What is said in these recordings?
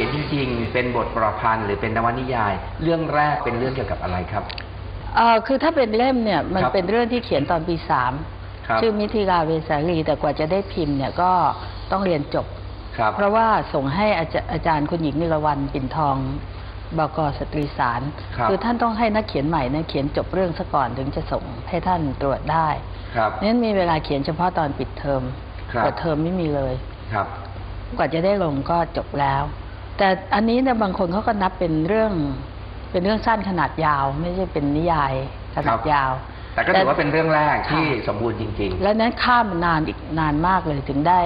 ขียนจริง ๆ เป็นบทประพันธ์หรือเป็นนวนิยาย เรื่องแรกเป็นเรื่องเกี่ยวกับอะไรครับเอ่อคือถ้าเป็นเล่มเนี่ยมันครับเป็นเรื่องที่เขียนตอนปีสามครับชื่อมิถิลาเวสาลี แต่กว่าจะได้พิมพ์เนี่ยก็ต้องเรียนจบครับเพราะว่าส่งให้อาจาอาจารย์คุณหญิงนิรวรรณปิ่นทองบกสตรีสารครับอท่านต้องให้นักเขียนใหม่เนี่ยเขียนจบเรื่องซะก่อนถึงจะส่งให้ท่านตรวจได้ครับนั้นมีเวลาเขียนเฉพาะตอนปิดเทอมครับเปิดเทอมไม่มีเลยครับ กว่าจะได้ลงก็จบแล้ว แต่อันนี้เนี่ยบางคนเขาก็นับเป็นเรื่อง เป็นเรื่องสั้นขนาดยาว ไม่ใช่เป็นนิยายขนาดยาว แต่ก็ถือว่าเป็นเรื่องแรกที่ค่ะสมบูรณ์จริงแล้วนั้นข้ามนานอีกนานมากเลยถึงได้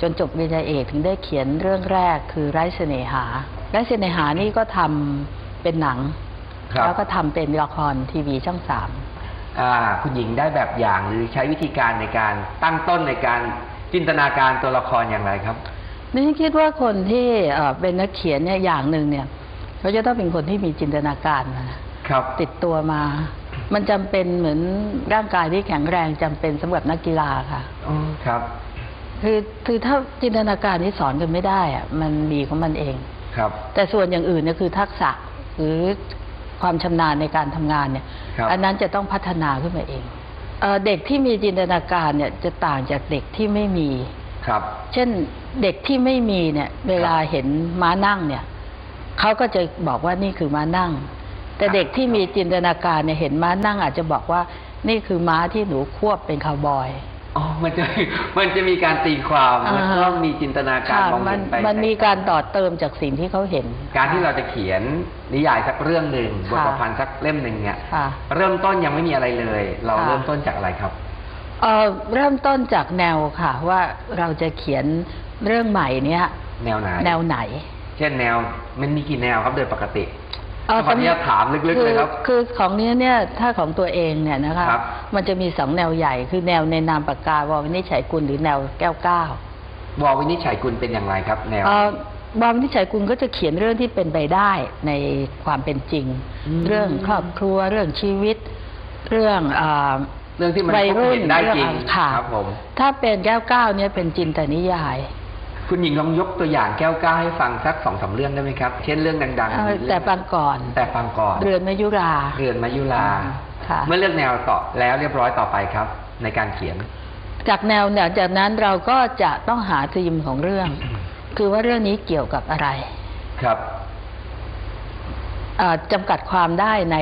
จนจบปริญญาเอกถึงได้เขียนเรื่องแรกคือไร้เสน่หาไร้เสน่หานี่ก็ทำเป็นหนังครับแล้วก็ทำเป็นละครทีวีช่องสามๆอ่าคุณหญิงได้แบบอย่างหรือใช้วิธีการในการตั้งต้นในการจินตนาการตัวละครอย่างไรครับ นี่คิดว่าคนที่เอ่อเป็นนักเขียนเนี่ยอย่างหนึ่งเนี่ยเขาจะต้องเป็นคนที่มีจินตนาการนะครับ ติดตัวมา มันจำเป็นเหมือนร่างกายที่แข็งแรงจำเป็นสำหรับนักกีฬาค่ะอ๋อครับ คือคือถ้าจินตนาการนี่สอนกันไม่ได้อะมันมีของมันเองครับ แต่ส่วนอย่างอื่นเนี่ยคือทักษะหรือความชำนาญในการทำงานเนี่ยครับอันนั้นจะต้องพัฒนาขึ้นมาเองเอ่อเด็กที่มีจินตนาการเนี่ยจะต่างจากเด็กที่ไม่มี ครับ เช่นเด็กที่ไม่มีเนี่ย เวลาเห็นม้านั่งเนี่ยเขาก็จะบอกว่านี่คือม้านั่ง แต่เด็กที่มีจินตนาการเนี่ยเห็นม้านั่ง อาจจะบอกว่านี่คือม้าที่หนูควบเป็นคาวบอยอ๋อมันจะมันจะมีการตีความอ่าแล้วก็มีจินตนาการค่ะมองมัเห็นนไปมันมีการต่อเติมจากสิ่งที่เขาเห็น การที่เราจะเขียนนิยายสักเรื่องหนึ่งบทค่ะประพันธ์สักเล่มหนึ่งเนี่ยค่ะเริ่มต้นยังไม่มีอะไรเลย เราค่ะเริ่มต้นจากอะไรครับ เอ่อเริ่มต้นจากแนวค่ะ ว่าเราจะเขียนเรื่องใหม่เนี้ยแนวไหน แนวไหน เช่นแนวมันมีกี่แนวครับโดยปกติเอ่อขออนุญาตถามลึกๆเลยครับอคือของเนี้ยเนี่ยถ้าของตัวเองเนี่ยนะคะครับมันจะมีสองแนวใหญ่คือแนวในนามปากกาววินิจฉัยกุลหรือแนวแก้วเก้าววินิจฉัยกุลเป็นอย่างไรครับ แนวเอ่อววินิจฉัยกุลก็จะเขียนเรื่องที่เป็นไปได้ในความเป็นจริงอืมเรื่องครอบครัวเรื่องชีวิต เรื่อง เอ่อเรื่องที่มันวัยพบรุ่นเห็นได้จริงเรื่องค่ะครับผม ถ้าเป็นแก้วเก้าเนี่ยเป็นจินตนิยายคุณหญิงลองยกตัวอย่างแก้วก้าวให้ฟังสักสองสามเรื่องได้ไหมครับ เช่นเรื่องดังเอ่อๆมีเรื่แต่องฟังก่อน แต่ฟังก่อนเรือนมายุรา เรือนมายุราค่ะ เมื่อเลือกแนวต่อแล้วเรียบร้อยต่อไปครับ ในการเขียน จากแนวเนี่ยจากนั้นเราก็จะต้องหาธีมของเรื่อง คือว่าเรื่องนี้เกี่ยวกับอะไรครับ เอ่อจำกัดความได้ใน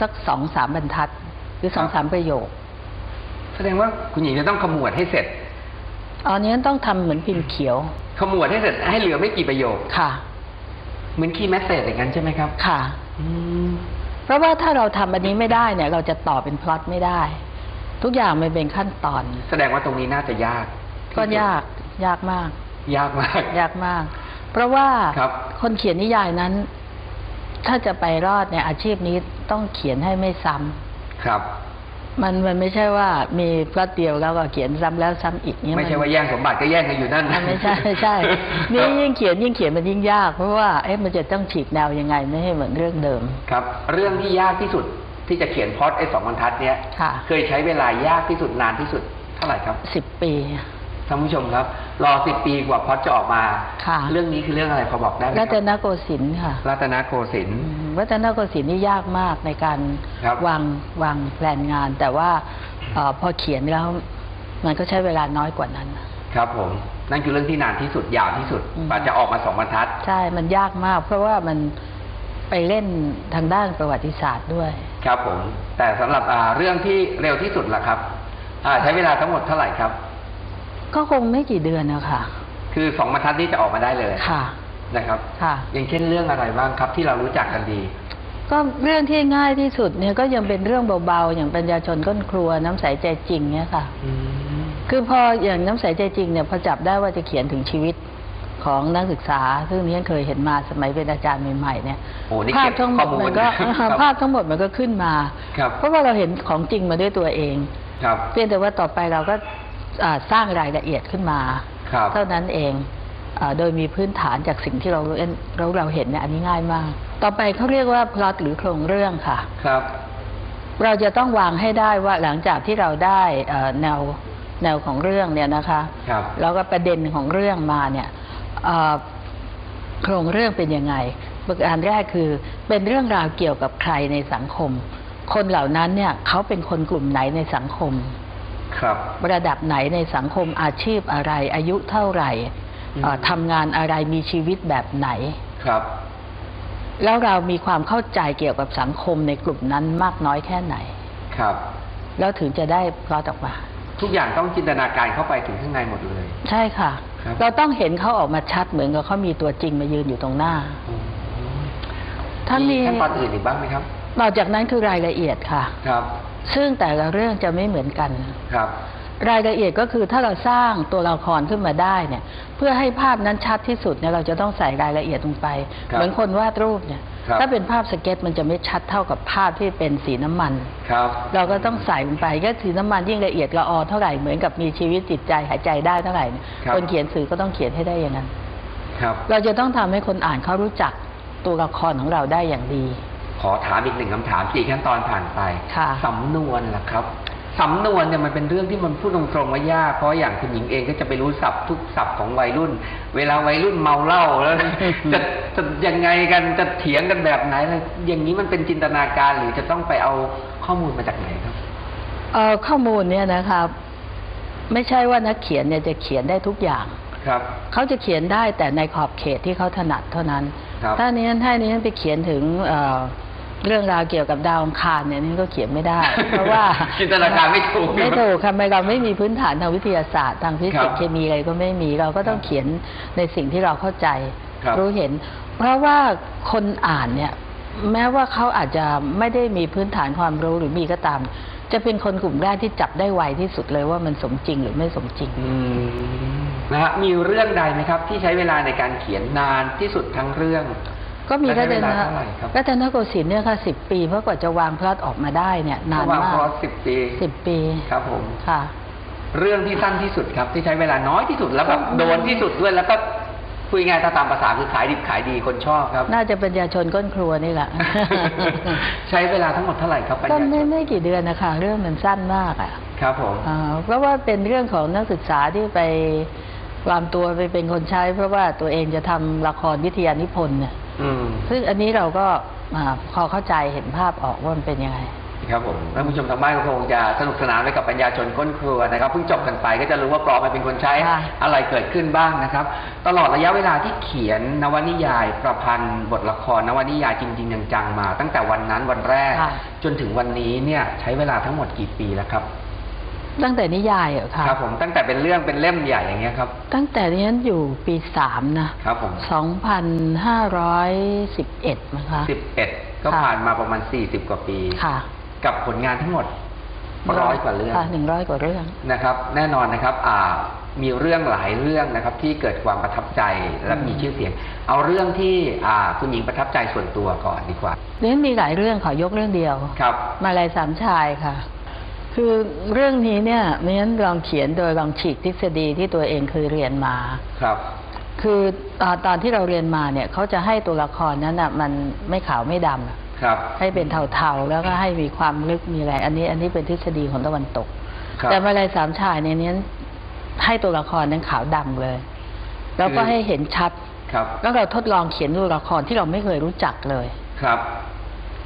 สักสองสามบรรทัด หรือสองครัสาบมประโยค แสดงว่าคุณหญิงจะต้องขมวดให้เสร็จอันนี้ต้องทำเหมือนพิมพ์เขียว ขมวดให้เสร็จให้เหลือไม่กี่ประโยคค่ะ เหมือนคีย์แมสเซจอย่างนั้นใช่ไหมครับ ค่ะอืมเพราะว่าถ้าเราทำอันนี้ไม่ได้เนี่ย เราจะต่อเป็นพล็อตไม่ได้ ทุกอย่างมันเป็นขั้นตอน แสดงว่าตรงนี้น่าจะยาก ก็ที่สุดยากยากมาก ยากมาก ยากมาก เพราะว่าครับคนเขียนนิยายนั้น ถ้าจะไปรอดในอาชีพนี้ต้องเขียนให้ไม่ซ้ำครับ มันมันไม่ใช่ว่ามีพล็อตเดียวแล้วก็เขียนซ้ำแล้วซ้ำอีกเนี่ยไม่ใช่นว่าแย่งสมบัติก็แย่งกันอยู่นั่นอะไม่ใช่ไม่ใช่นี่ยิ่งเขียนยิ่งเขียนมันยิ่งยาก เพราะว่าเอ๊ะมันจะต้องฉีกแนวยังไงไม่ให้เหมือนเรื่องเดิม ครับ เรื่องที่ยากที่สุดที่จะเขียนพล็อดไอ้สองบรรทัดเนี้ยค่ะเคยใช้เวลายากที่สุดนานที่สุดเท่าไหร่ครับสิบปี ท่านผู้ชมครับ รอสิบปีกว่าพล็อดจะออกมา ค่ะ เรื่องนี้คือเรื่องอะไรพอบอกได้ไหมครัรับตนโกสินทร์ค่ะรัตนโกสินทร์ อืมรัตนโกสินทร์นี่ยากมากในการครับ วางวางแผนงาน แต่ว่าเออพอเขียนแล้วมันก็ใช้เวลาน้อยกว่านั้น ครับผม นั่นคือเรื่องที่นานที่สุดยาวที่สุดอืม กว่าจะออกมาสองบรรทัด ใช่ มันยากมาก เพราะว่ามันไปเล่นทางด้านประวัติศาสตร์ด้วย ครับผม แต่สำหรับอ่าเรื่องที่เร็วที่สุดล่ะครับอ่าใช้เวลาทั้งหมดเท่าไหร่ครับ ก็คงไม่กี่เดือนนะคะคือสองบรรทัดนี้จะออกมาได้เลยค่ะ นะครับค่ะ อย่างเช่นเรื่องอะไรบ้างครับที่เรารู้จักกันดี ก็เรื่องที่ง่ายที่สุดเนี่ยก็ยังเป็นเรื่องเบาๆ อย่างปัญญาชนก้นครัวน้ำใสใจจริงเนี่ยค่ะคือพออย่างน้ำใสใจจริงเนี่ยพอจับได้ว่าจะเขียนถึงชีวิตของนักศึกษา ซึ่งนี้เคยเห็นมาสมัยเป็นอาจารย์ใหม่ๆเนี่ยโอ้นี่ภาเก็พบทั้งหมข้อดมูลมันก็ครับภาพทั้งหมดมันก็ขึ้นมาครับเพราะว่าเราเห็นของจริงมาด้วยตัวเองครับเพียงแต่ว่าต่อไปเราก็อ่า สร้างรายละเอียดขึ้นมา ครับ เท่านั้นเองอาโดยมีพื้นฐานจากสิ่งที่เราเห็นเราเราเห็นเนี่ยอันนี้ง่ายมาก ต่อไปเขาเรียกว่าพล็อตหรือโครงเรื่องค่ะ ครับ เราจะต้องวางให้ได้ว่าหลังจากที่เราได้เอ่อแนวแนวของเรื่องเนี่ยนะคะ ครับ แล้วก็ประเด็นของเรื่องมาเนี่ยเอ่อโครงเรื่องเป็นยังไงประการแรกคือเป็นเรื่องราวเกี่ยวกับใครในสังคม คนเหล่านั้นเนี่ยเขาเป็นคนกลุ่มไหนในสังคม ครับระดับไหนในสังคมอาชีพอะไร อายุเท่าไหร่เอ่ออืมทำงานอะไรมีชีวิตแบบไหนครับ แล้วเรามีความเข้าใจเกี่ยวกับสังคมในกลุ่มนั้นมากน้อยแค่ไหน ครับ แล้วถึงจะได้พลอตออกมาทุกอย่างต้องจินตนาการเข้าไปถึงข้างในหมดเลย ใช่ค่ะครับเราต้องเห็นเขาออกมาชัดเหมือนกับเขามีตัวจริงมายืนอยู่ตรงหน้าทั้งนี้มีขั้นตอนอื่นอีกบ้างไหมครับ นอกจากนั้นคือรายละเอียดค่ะ ครับ ซึ่งแต่ละเรื่องจะไม่เหมือนกัน ครับ รายละเอียดก็คือถ้าเราสร้างตัวละครขึ้นมาได้เนี่ย เพื่อให้ภาพนั้นชัดที่สุดเนี่ยเราจะต้องใส่รายละเอียดลงไป ครับเหมือนคนวาดรูปเนี่ย ครับถ้าเป็นภาพสเก็ตมันจะไม่ชัดเท่ากับภาพที่เป็นสีน้ำมัน ครับ เราก็ต้องใส่ลงไปก็สีน้ำมันยิ่งละเอียดละออเท่าไหร่เหมือนกับมีชีวิตจิตใจหายใจได้เท่าไหร่เนี่ยครับ คนเขียนสื่อก็ต้องเขียนให้ได้อย่างนั้น ครับ เราจะต้องทำให้คนอ่านเขารู้จักตัวละครของเราได้อย่างดี ขอถามอีกหนึ่งคำถามสี่ขั้นตอนผ่านไปค่ะสำนวนล่ะครับสำนวนเนี่ยมันเป็นเรื่องที่มันพูดตรงๆว่ายากเพราะอย่างคุณหญิงเองก็จะไปรู้ศัพท์ทุกศัพท์ของวัยรุ่น เวลาวัยรุ่นเมาเหล้าแล้วจะจะยังไงกันจะเถียงกันแบบไหนอะไรอย่างนี้มันเป็นจินตนาการหรือจะต้องไปเอาข้อมูลมาจากไหนครับเอ่อข้อมูลเนี่ยนะครับ ไม่ใช่ว่านักเขียนเนี่ยจะเขียนได้ทุกอย่างครับเขาจะเขียนได้แต่ในขอบเขตที่เขาถนัดเท่านั้นครับถ้านี้ถ้านี้ไปเขียนถึงเอ่อ เรื่องราวเกี่ยวกับดาวอังคารเนี่ยนี่ก็เขียนไม่ได้ เพราะว่าจินตนาการไม่ถูกไม่ถูกค่ะไม่เราไม่มีพื้นฐานทางวิทยาศาสตร์ ทางฟิครัสิบกส์เคมีอะไรก็ไม่มีเราก็ต้องเขียนในสิ่งที่เราเข้าใจครับรู้เห็น เพราะว่าคนอ่านเนี่ย แม้ว่าเขาอาจจะไม่ได้มีพื้นฐานความรู้หรือมีก็ตาม จะเป็นคนกลุ่มแรกที่จับได้ไวที่สุดเลยว่ามันสมจริงหรือไม่สมจริงอืมนะฮะมีเรื่องใดไหมครับ ที่ใช้เวลาในการเขียนนานที่สุดทั้งเรื่อง ก็มีแล้รัวตใช้เวนลาเท่าไหร่ครับรัตนโกสินทร์เนี่ยค่ะสิบปีเพราะกว่าจะวางพล็อตออกมาได้เนี่ยนานระหว่างมาคอกร์สสิบปีสิบปีครับผมค่ะ เรื่องที่สั้นที่สุดครับที่ใช้เวลาน้อยที่สุดแล้วแบบโดนที่สุดด้วยแล้วก็คุยง่ายๆถ้าตามภาษาคือขายดิบขายดีคนชอบครับ น่าจะเป็นยาชนก้นครัวนี่แหละใช้เวลาทั้งหมดเท่าไหร่ครับปัญก็ญาไม่ไม่กี่เดือนนะคะเรื่องมันสั้นมากอะครับผมอ่าเพราะว่าเป็นเรื่องของนักศึกษาที่ไปวางตัวไปเป็นคนใช้ เพราะว่าตัวเองจะทำละครวิทยานิพนธ์เนี่ยอืม ซึ่งอันนี้เราก็อ่าพอเข้าใจเห็นภาพออกว่ามันเป็นยังไงครับผมท่านผู้ชมทางบ้านก็คงจะสนุกสนานไปกับปัญญาชนก้นครัวนะครับเพิ่งจบกันไปก็จะรู้ว่าปลอมมันเป็นคนใช้ค่ะอะไรเกิดขึ้นบ้างนะครับ ตลอดระยะเวลาที่เขียนนวนิยาย ประพันธ์บทละครนวนิยายจริงๆจังๆมา ตั้งแต่วันนั้นวันแรกค่ะจนถึงวันนี้เนี่ยใช้เวลาทั้งหมดกี่ปีแล้วครับ ตั้งแต่นิยายเหรอคะครับผมตั้งแต่เป็นเรื่องเป็นเล่มใหญ่อย่างเงี้ยครับ ตั้งแต่นี้ฉันอยู่ปีสามนะครับผมสองพันห้าร้อยสิบเอ็ดนะคะสิบเอ็ดก็ค่ะผ่านมาประมาณสี่สิบกว่าปีค่ะ กับผลงานทั้งหมดร้อยกว่าเรื่องค่ะหนึ่งร้อยกว่าเรื่องนะครับ แน่นอนนะครับอ่ามีเรื่องหลายเรื่องนะครับที่เกิดความประทับใจและมีชื่อเสียง เอาเรื่องที่อ่าคุณหญิงประทับใจส่วนตัวก่อนดีกว่าเรื่องมีหลายเรื่องขอยกเรื่องเดียว ครับ มาลายสามชายค่ะ คือเรื่องนี้เนี่ยนั้นลองเขียนโดยลองฉีกทฤษฎีที่ตัวเองเคยเรียนมา ครับ คือตอนตอนที่เราเรียนมาเนี่ยเขาจะให้ตัวละครนั้นอะมันไม่ขาวไม่ดำอะครับ ให้เป็นเทาๆ แล้วก็ให้มีความลึกมีอะไร อันนี้อันนี้เป็นทฤษฎีของตะวันตก ครับ แต่มาลายสามชายเนี่ยเนี้ยให้ตัวละครนั้นขาวดำเลย แล้วก็คือให้เห็นชัด ครับ แล้วเราทดลองเขียนตัวละครที่เราไม่เคยรู้จักเลย ครับ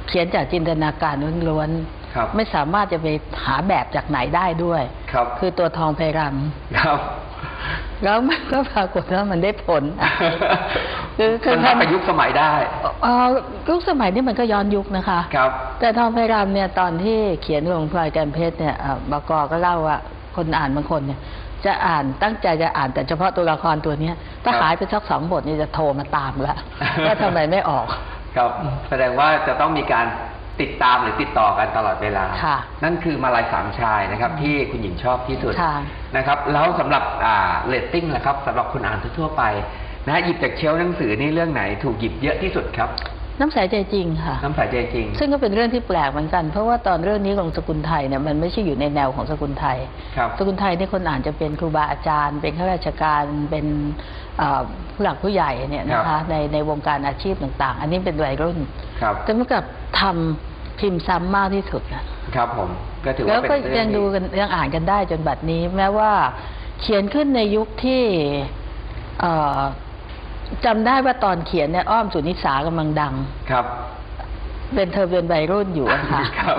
เขียนจากจินตนาการล้วน ครับๆไม่สามารถจะไปหาแบบจากไหนได้ด้วยครับคือตัวทองไพรครับำแล้วมันก็ปรากฏว่ามันได้ผล คือคือมันทับกับยุคสมัยได้เอ่อยุคสมัยนี้มันก็ย้อนยุคนะคะ ครับ แต่ทองไพรำเนี่ยตอนที่เขียนหลวงพลอยแกนเพชรเนี่ยอ่าบกก็เล่าว่าคนอ่านบางคนเนี่ยจะอ่านตั้งใจจะอ่านแต่เฉพาะตัวละครตัวเนี้ย ถ้าครับหายไปสักสองบทนี่จะโทรมาตามแล้วว่าทำไมไม่ออก ครับ แสดงว่าจะต้องมีการ ติดตามหรือติดต่อกันตลอดเวลา ค่ะนั่นคือมาลายสามชายนะครับที่คุณหญิงชอบที่สุดค่ะ นะครับแล้วสำหรับอ่าเรตติ้งนะครับสำหรับคนอ่านทั่วๆไปนะฮะหยิบจากเชลฟ์หนังสือนี่เรื่องไหนถูกหยิบเยอะที่สุดครับ น้ำใสใจจริงค่ะ น้ำใสใจจริง ซึ่งก็เป็นเรื่องที่แปลกเหมือนกัน เพราะว่าตอนเรื่องนี้ของสกุลไทยเนี่ยมันไม่ใช่อยู่ในแนวของสกุลไทยครับสกุลไทยนี่คนอ่านจะเป็นครูบาอาจารย์ เป็นข้าราชการเป็นเอ่อผู้หลักผู้ใหญ่เนี่ยนะครัคะบในในวงการอาชีพต่าง ๆ อันนี้เป็นวัยรุ่นครับแต่เมื่อกับทำพิมพ์ซ้ำมากที่สุดนะครับผมก็ถือแล้ว่าวเป็นก็เรื่ยัองงที่ดูกันยังอ่านกันได้จนบัดนี้ แม้ว่าเขียนขึ้นในยุคที่เอ่อ จำได้ว่าตอนเขียนเนี่ยอ้อมสุนิสากำลังดัง ครับ เป็นเธอเป็นวัยรุ่นอยู่อะค่ะครับ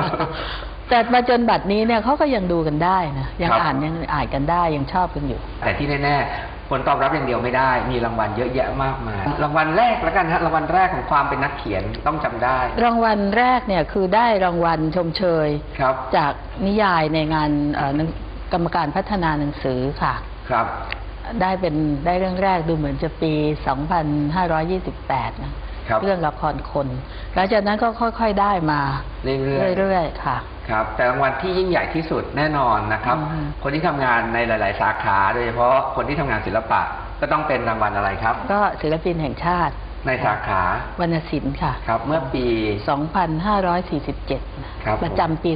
แต่มาจนบัดนี้เนี่ยเขาก็ยังดูกันได้นะยังครับ อ่านยังอ่านกันได้ยังชอบกันอยู่ แต่ที่แน่ๆ ผลตอบรับอย่างเดียวไม่ได้ มีรางวัลเยอะแยะมากมาย รางวัลแรกแล้วกันฮะ รางวัลแรกของความเป็นนักเขียนต้องจำได้ รางวัลแรกเนี่ยคือได้รางวัลชมเชย ครับ จากนิยายในงานเอ่อหนังกรรมการพัฒนาหนังสือค่ะ ครับ ได้เป็นได้เรื่องแรกดูเหมือนจะปี 2528 นะ ครับ เรื่องละครคนหลังจากนั้นก็ค่อยๆได้มาเรื่อยๆเรื่อยๆค่ะ ครับ แต่รางวัลที่ยิ่งใหญ่ที่สุดแน่นอนนะครับ อืม คนที่ทำงานในหลาย ๆ สาขา โดยเฉพาะคนที่ทำงานศิลปะก็ต้องเป็นรางวัลอะไรครับ ก็ศิลปินแห่งชาติในสาขาวรรณศิลป์ค่ะ ครับ เมื่อปี 2547 นะครับผม ประจำปี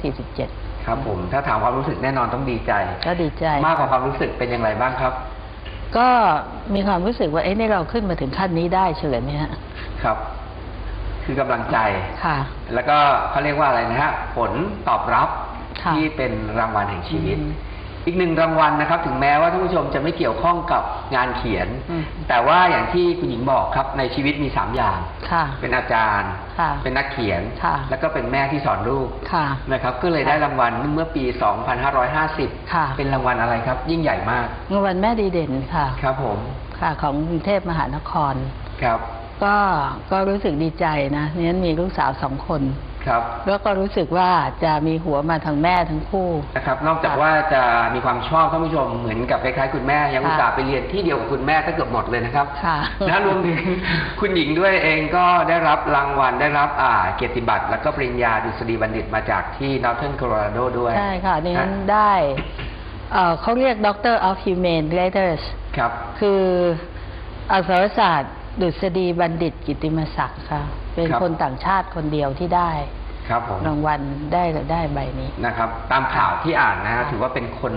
2547 ครับผมถ้าถามความรู้สึกแน่นอนต้องดีใจ ก็ดีใจ มากกว่าความรู้สึกเป็นอย่างไรบ้างครับ ก็มีความรู้สึกว่าเอ๊ะนี่เราขึ้นมาถึงขั้นนี้ได้เฉลยไหมฮะครับ คือกำลังใจค่ะ แล้วก็เขาเรียกว่าอะไรนะฮะผลตอบรับค่ะที่เป็นรางวัลแห่งชีวิต อืมอีกหนึ่งรางวัลนะครับ ถึงแม้ว่าท่านผู้ชมจะไม่เกี่ยวข้องกับงานเขียน อืมแต่ว่าอย่างที่คุณหญิงบอกครับในชีวิตมีสามอย่าง ค่ะเป็นอาจารย์ ค่ะเป็นนักเขียน ค่ะ แล้วก็เป็นแม่ที่สอนลูกค่ะนะครับ ก็เลยได้รางวัลเมื่อปี 2550 ค่ะ เป็นรางวัลอะไรครับ ยิ่งใหญ่มากรางวัลแม่ดีเด่นค่ะครับผมค่ะ ของกรุงเทพมหานคร ครับ ก็ก็รู้สึกดีใจนะเนี่ยมีลูกสาวสองคน ครับแล้วก็รู้สึกว่าจะมีหัวมาทางแม่ทั้งคู่นะครับ นอกจากว่าจะมีความชอบท่านผู้ชมเหมือนกับคล้ายๆคุณแม่ยังค่ะอุตส่าห์ไปเรียนที่เดียวกับคุณแม่ก็เกือบหมดเลยนะครับค่ะนะรวมถึงคุณหญิงด้วยเองก็ได้รับรางวัลได้รับอ่าเกียรติบัตร แล้วก็ปริญญาดุษฎีบัณฑิตมาจากที่ Northern Colorado ด้วยใช่ค่ะนี่นั้นฮะได้เอ่อเขาเรียก Doctor of Humane Letters ครับคืออักษรศาสตร์ ดุษฎีบัณฑิตกิตติมศักดิ์ค่ะ เป็นครับ คนต่างชาติคนเดียวที่ได้ครับผมรางวัลได้ได้ใบนี้ นะครับ ตามข่าวที่อ่านนะฮะค่ะถือว่าเป็นคน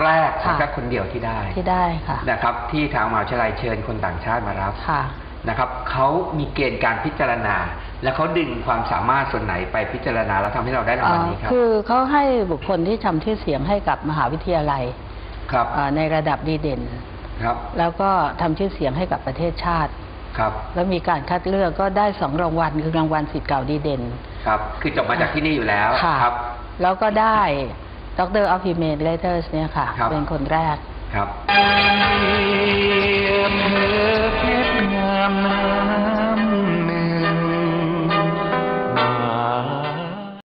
แรกค่ะ และก็คนเดียวที่ได้ที่ได้ค่ะ นะครับ ที่ทางมหาวิทยาลัยเชิญคนต่างชาติมารับค่ะ นะครับเขามีเกณฑ์การพิจารณา และเขาดึงความสามารถส่วนไหนไปพิจารณาแล้วทำให้เราได้รางวัลนี้ครับ คือเขาให้บุคคลที่ทำชื่อเสียงให้กับมหาวิทยาลัยครับเอ่อในระดับดีเด่น ครับ แล้วก็ทำชื่อเสียงให้กับประเทศชาติ ครับ แล้วมีการคัดเลือกก็ได้สองรางวัลคือรางวัลสิทธิ์เก่าดีเด่น ครับ คือจบมาจากที่นี่อยู่แล้วค่ะครับ แล้วก็ได้ Doctor of Humane Letters เนี่ยค่ะ ครับ เป็นคนแรก ครับ เธอเพชรงามนา